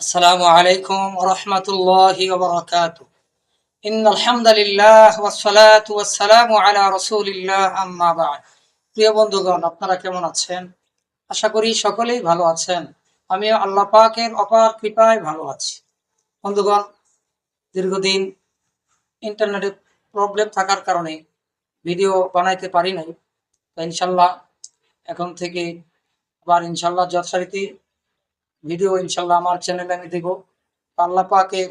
السلام عليكم ورحمة الله وبركاته إن الحمد لله والصلاة والسلام على رسول الله أما بعد প্রিয় বন্ধুগণ আপনারা কেমন আছেন আশা করি সকলেই ভালো আছেন আমি আল্লাহ পাকের অপার কৃপায় ভালো আছি বন্ধুগণ দীর্ঘদিন ইন্টারনেটে প্রবলেম থাকার কারণে ভিডিও বানাইতে পারি নাই তো ইনশাল্লাহ এখন থেকে আবার ইনশাল্লাহ যথারীতি ভিডিও ইনশাল্লাহ আমার চ্যানেলে আমি দেব। আল্লাহ পাকে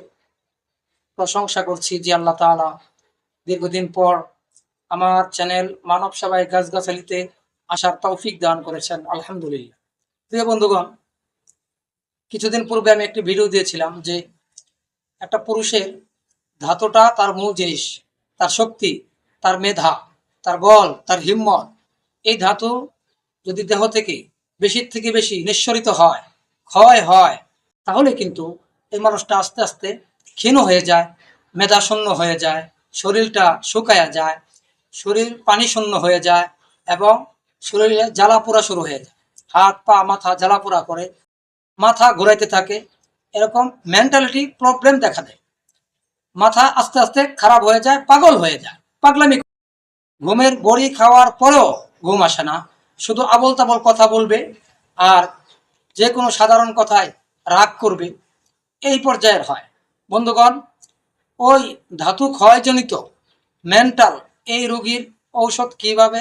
প্রশংসা করছি যে আল্লাহ তাআলা দীর্ঘদিন পর আমার চ্যানেল মানব সেবায় গাছগাছালিতে আসার তৌফিক দান করেছেন, আলহামদুলিল্লাহ। প্রিয় বন্ধুগণ, কিছুদিন পূর্বে আমি একটি ভিডিও দিয়েছিলাম যে একটা পুরুষের ধাতুটা তার মূল জিনিস, তার শক্তি, তার মেধা, তার বল, তার হিম্মত, এই ধাতু যদি দেহ থেকে বেশির থেকে বেশি নিঃসরিত হয় ক্ষয় হয়, তাহলে কিন্তু এই মানুষটা আস্তে আস্তে ক্ষীণ হয়ে যায় মেধা শূন্য হয়ে যায়, শরীরটা শুকায়া যায়, শরীর পানি শূন্য হয়ে যায় এবং শরীরে জ্বালাপোড়া শুরু হয়ে যায় হাত, পা, মাথা জ্বালা জ্বালাপোড়া করে, মাথা ঘোরাইতে থাকে, এরকম মেন্টালিটি প্রবলেম দেখা দেয় মাথা আস্তে আস্তে খারাপ হয়ে যায়, পাগল হয়ে যায়, পাগলামি। ঘুমের বড়ি খাওয়ার পরেও ঘুম আসে না, শুধু আবল তাবল কথা বলবে আর যে কোনো সাধারণ কথায় রাগ করবে, এই পর্যায়ের হয়। বন্ধুগণ, ওই ধাতু ক্ষয়জনিত মেন্টাল এই রোগীর ঔষধ কীভাবে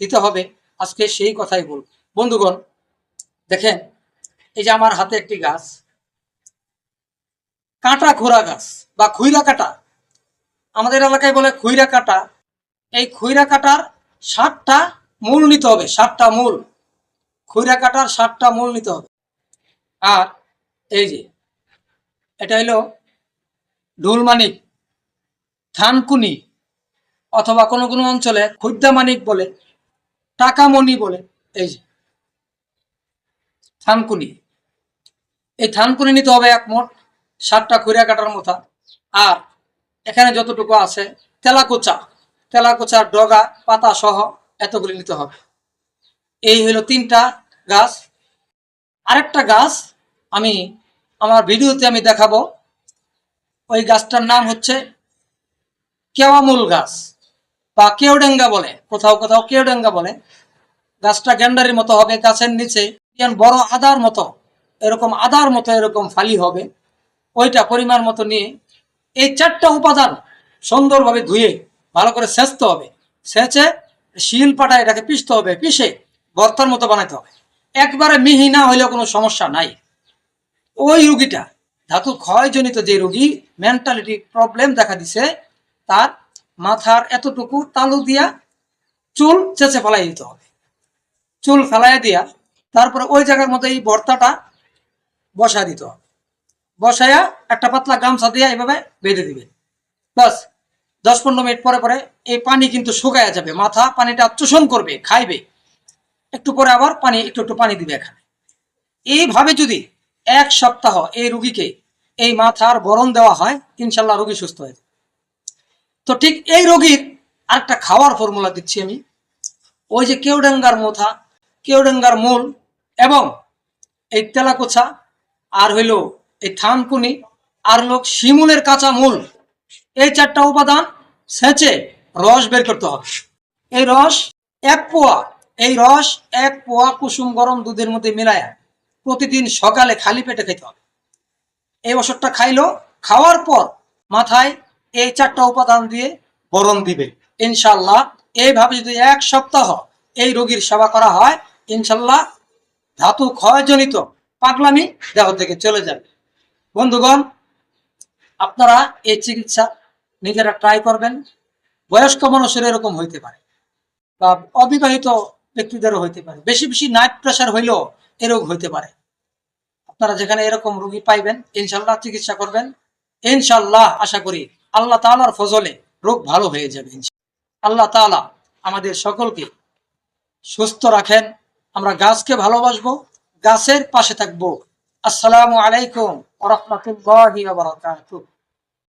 দিতে হবে, আজকে সেই কথাই বলব। বন্ধুগণ, দেখেন, এই যে আমার হাতে একটি গাছ, কাঁটা খোরা গাছ বা খুইরা কাটা, আমাদের এলাকায় বলে খুইরা কাটা, এই খুইরা কাটার ষাটটা মূল নিতে হবে ষাটটা মূল। খুইরা কাটার ষাটটা মূল নিতে হবে। আর এই যে, এটা হলো ঢুলমানিক থানকুনি, অথবা কোনো কোনো অঞ্চলে খুদ্দামানিক বলে, টাকামণি বলে, এই যে, থানকুনি। এই থানকুনি নিতে হবে এক মোট ষাটটা খুঁড়িয়া কাটার মতো। আর এখানে যতটুকু আছে, তেলাকুচা তেলাকুচার ডগা পাতা সহ এতগুলি নিতে হবে। এই হলো তিনটা গাছ। আরেকটা গাছ আমি আমার ভিডিওতে আমি দেখাবো। ওই গাছটার নাম হচ্ছে কেওয়ামূল গাছ বা কেওডেঙ্গা বলে, কোথাও কোথাও কেওডেঙ্গা বলে। গাছটা গ্যান্ডারির মতো হবে, গাছের নিচে বড় আদার মতো, এরকম আদার মতো এরকম ফালি হবে। ওইটা পরিমাণ মতো নিয়ে এই চারটা উপাদান সুন্দরভাবে ধুয়ে ভালো করে সেচতে হবে। সেচে শিল পাটা এটাকে পিষতে হবে, পিষে ভর্তার মতো বানাতে হবে। একবারে মিহি না হইলেও কোনো সমস্যা নাই। ওই রুগীটা ধাতু ক্ষয়জনিত যে রুগী মেন্টালিটি প্রবলেম দেখা দিছে, তার মাথার এতটুকু তালু দিয়া চুল চেঁচে ফেলাই দিতে হবে। চুল ফেলাইয়া দিয়া তারপরে ওই জায়গার মধ্যে এই ভর্তাটা বসা দিতে হবে। বসায়া একটা পাতলা গামছা দিয়ে এভাবে বেঁধে দিবে বাস, দশ পনেরো মিনিট পরে পরে এই পানি কিন্তু শুকায়া যাবে। মাথা পানিটা চোষণ করবে, খাইবে। একটু পরে আবার পানি, একটু একটু পানি দিবে এখানে। এইভাবে যদি এক সপ্তাহ এই রুগীকে এই মাথার বরণ দেওয়া হয়, ইনশাল্লাহ রুগী সুস্থ হয়ে তো ঠিক এই রোগীর আরেকটা খাওয়ার ফর্মুলা দিচ্ছি আমি। ওই যে কেউডাঙ্গার মোথা, কেউডাঙ্গার মূল এবং এই তেলাকোছা, আর হইল এই থানকুনি, আর হলো শিমুলের কাঁচা মূল। এই চারটা উপাদান সেচে রস বের করতে হবে। এই রস এক পোয়া এই রস, এক পোয়া কুসুম গরম দুধের মধ্যে মিলায়া প্রতিদিন সকালে খালি পেটে খেতে হবে। এই ওষুধটা খাইলো, খাওয়ার পর মাথায় এই চারটা উপাদান দিয়ে বরণ দিবে। ইনশাল্লাহ এইভাবে যদি এক সপ্তাহ এই রোগীর সেবা করা হয়, ইনশাল্লাহ ধাতু ক্ষয়জনিত পাগলামি দেহ থেকে চলে যাবে। বন্ধুগণ, আপনারা এই চিকিৎসা নিজেরা ট্রাই করবেন। বয়স্ক মানুষের এরকম হইতে পারে। বা অবিবাহিত ব্যক্তিদেরও হইতে পারে। বেশি বেশি নাইট প্রেশার হইলেও এ রোগ হইতে পারে। আপনারা যেখানে এরকম রোগী পাইবেন ইনশাল্লাহ চিকিৎসা করবেন। ইনশাল্লাহ আশা করি আল্লাহ তাআলার ফজলে রোগ ভালো হয়ে যাবে আল্লাহ তাআলা আমাদের সকলকে সুস্থ রাখেন। আমরা গাছকে ভালোবাসবো, গাছের পাশে থাকব। আসসালামু আলাইকুম রাহমাতুল্লাহি